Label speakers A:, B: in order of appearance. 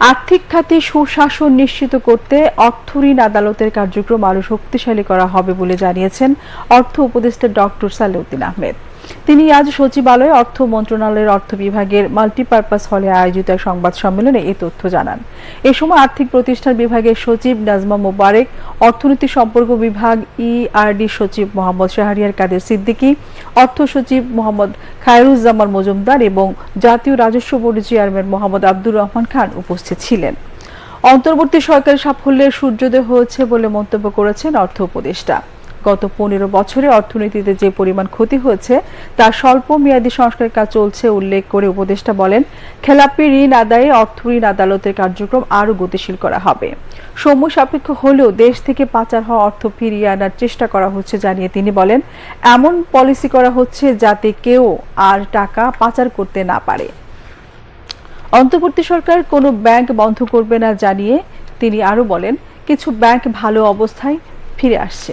A: আর্থিক খাতে সুশাসন নিশ্চিত করতে অর্থ ঋণ আদালতের কার্যক্রম আরও শক্তিশালী করা হবে বলে জানিয়েছেন অর্থ উপদেষ্টা ডক্টর সালেউদ্দিন আহমেদ। তিনি আজ সচিবালয়ে অর্থ মন্ত্রণালয়ের অর্থ বিভাগের মাল্টিপারপাস হলে আয়োজিত এক সংবাদ সম্মেলনে এই তথ্য জানান। এ সময় আর্থিক প্রতিষ্ঠান বিভাগের সচিব নাজমা মোবারেক, অর্থনীতি সম্পর্ক বিভাগ ইআরডি সচিব মোহাম্মদ শাহরিয়ার কাদের সিদ্দিকী, অর্থ সচিব মোহাম্মদ খায়রুজ্জামান মজুমদার এবং জাতীয় রাজস্ব বোর্ডের চেয়ারম্যান মোহাম্মদ আব্দুর রহমান খান উপস্থিত ছিলেন। অন্তর্বর্তী সরকারের সাফল্যের সূর্যোদয় হয়েছে বলে মন্তব্য করেছেন অর্থ উপদেষ্টা। গত পনেরো বছরে অর্থনীতিতে যে পরিমাণ ক্ষতি হয়েছে, তা স্বল্প মেয়াদী সংস্কার কাজ চলছে উল্লেখ করে উপদেষ্টা বলেন, খেলাপি ঋণ আদায়ে অর্থ ঋণ আদালতের কার্যক্রম আরও গতিশীল করা হবে। সময় সাপেক্ষ হলেও দেশ থেকে পাচার হওয়া অর্থ ফিরিয়ে আনার চেষ্টা করা হচ্ছে জানিয়ে তিনি বলেন, এমন পলিসি করা হচ্ছে যাতে কেউ আর টাকা পাচার করতে না পারে। অন্তর্বর্তী সরকার কোনো ব্যাংক বন্ধ করবে না জানিয়ে তিনি আরও বলেন, কিছু ব্যাংক ভালো অবস্থায় ফিরে আসছে।